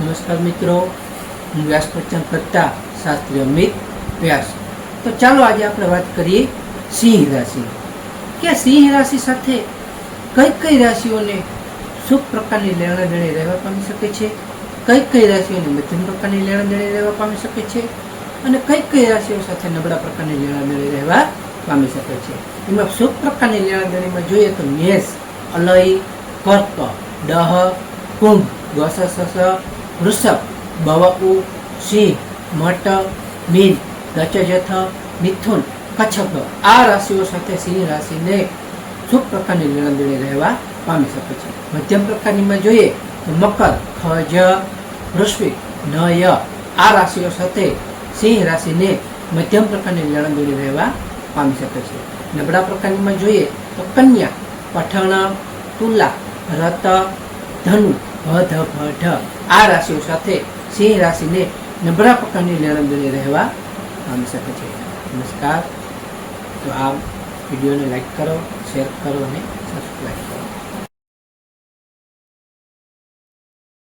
નમસ્કાર મિત્રો, હું વ્યાસ પ્રચન કરતા શાસ્ત્રી અમિત વ્યાસ. તો ચાલો આજે આપણે વાત કરીએ સિંહ રાશિ. કે સિંહ રાશિ સાથે કઈ કઈ રાશિઓને શુભ પ્રકારની લેણા દેણી રહેવા પામી શકે છે? કઈ કઈ રાશિઓને મધ્યમ પ્રકારની લેણા દેણી રહેવા પામી શકે છે? અને કઈ કઈ રાશિઓ સાથે નબળા પ્રકારની લેણા દેણી રહેવા પામી શકે છે? એમાં શુભ પ્રકારની લેણા દેણીમાં જોઈએ તો મેષ, અલય, કર્ક, દહ, કુંભ ગસસ વૃષભ, બવકુ, સિંહ મટ મીન દચજથ મિથુન, કચ્છપ આ રાશિઓ સાથે સિંહ રાશિને શુભ પ્રકારની લેણા રહેવા પામી શકે છે. મધ્યમ પ્રકારનીમાં જોઈએ તો મકર, ખજ, વૃશ્વિક, નય આ રાશિઓ સાથે સિંહ રાશિને મધ્યમ પ્રકારની લેણા રહેવા પામી શકે છે. નબળા પ્રકારનીમાં જોઈએ તો કન્યા, પઠણ, તુલા, રત, ધનુ ભધ ભઢ આ રાશિઓ સાથે સિંહ રાશિને નબળા પ્રકારની નરમદરી રહેવા પામી શકે છે. નમસ્કાર. તો આ વિડીયોને લાઈક કરો, શેર કરો અને સબસ્ક્રાઈબ કરો.